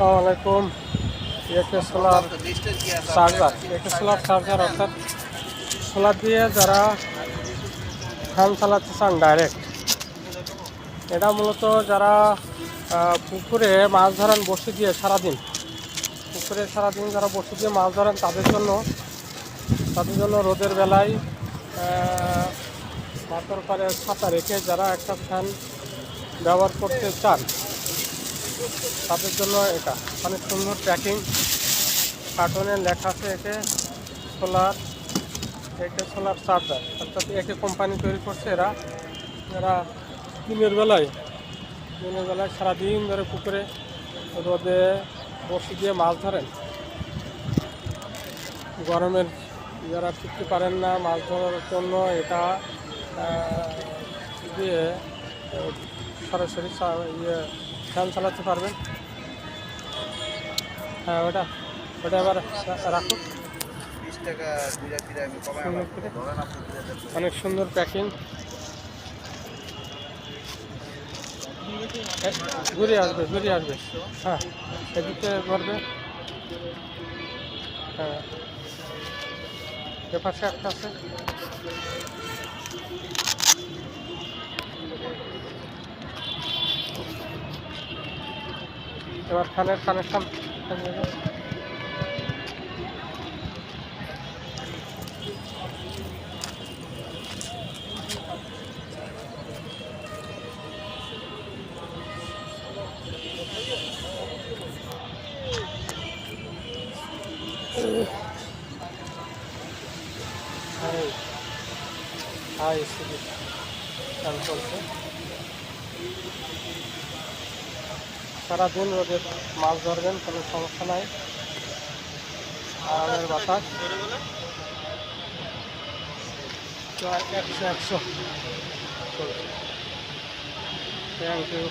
আসসালামু আলাইকুম। একে সোলার চার্জার। একে সোলার চার্জার অর্থাৎ সোলার দিয়ে যারা ফ্যান চালাতে চান ডাইরেক্ট এটা মূলত যারা পুকুরে মাছ ধরেন বসে দিয়ে সারাদিন, পুকুরে সারাদিন যারা বসে দিয়ে মাছ ধরেন, তাদের জন্য তাদের জন্য রোদের বেলায় মাথার পারে ছাতা রেখে যারা একটা ফ্যান ব্যবহার করতে চান তাদের জন্য এটা। অনেক সুন্দর প্যাকিং কার্টুনে লেখা আছে একে সোলার একে সোলার চার্জার অর্থাৎ একে কোম্পানি তৈরি করছে এরা। এরা দিনের বেলায় দিনের বেলায় সারাদিন ধরে পুকুরে রোদে বসে দিয়ে মাছ ধরেন। গরমের যারা ফিরতে পারেন না মাছ ধরার জন্য, এটা দিয়ে সরাসরি ইয়ে ফ্যান চালাতে পারবেন। হ্যাঁ ওটা ওটা আবার রাখুন। অনেক সুন্দর প্যাকিং। ঘুরে আসবে ঘুরে আসবে। হ্যাঁ এদিকে করবে হ্যাঁ। এপাশে একটা আছে। এবার ফ্যানের connection high high speed fan চলছে সারাদিন রোদে মাছ ধরবেন কোনো সমস্যা নাই। আরামের বাতাস। একশো একশো। Thank you